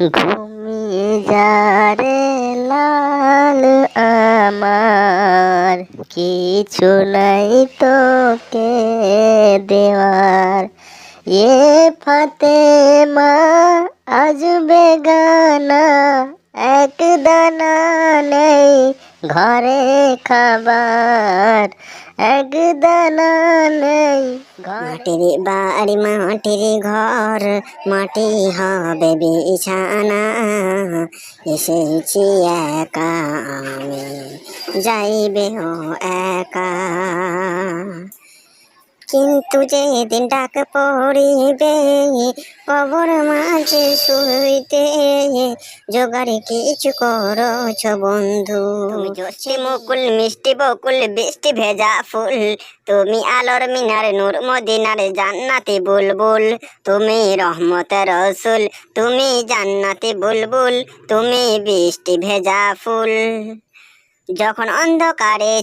ঘুমিয়ে যা রে লাল আমার, কিছু নাই তোকে দেওয়ার। এ ফাতে মা আজ বেগানা, এক দানা নেই ঘরে খাবার। এক দানা নেই। মাটির বাড়ি, মাটির ঘর, মাটি হবে বিছানা। এসেছি একা আমি যাইবে একা। কিন্তু যেদিন ডাক পড়িবে, কবর মাঝে শুইতে জোগাড় কিছু করছ বন্ধু। তুমি মুকুল, মিষ্টি বকুল, বৃষ্টি ভেজা ফুল, তুমি আলোর মিনার, নূর মদিনার জান্নাতি বুলবুল, তুমি রহমতের রসুল, তুমি জান্নাতি বুলবুল, তুমি বৃষ্টি ভেজা ফুল। যখন অন্ধকারে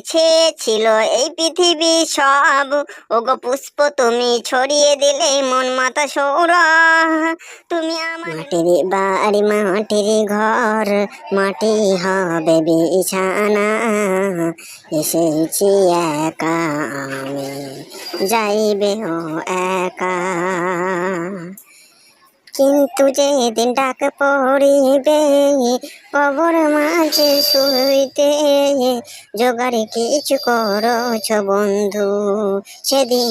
ছিল এই পৃথিবী সব, ওগো পুষ্প তুমি ছড়িয়ে দিলে মন মাতা সৌর তুমি আমার মাটির বাড়ি, মাটির ঘর, মাটি হবে বিছানা। এসেছি একা আমি যাইবে ও একা। কিন্তু যে দিন ডাক পড়িবে কবর মাঝে শুইতে জোগাড় কিছু করছ বন্ধু সেদিন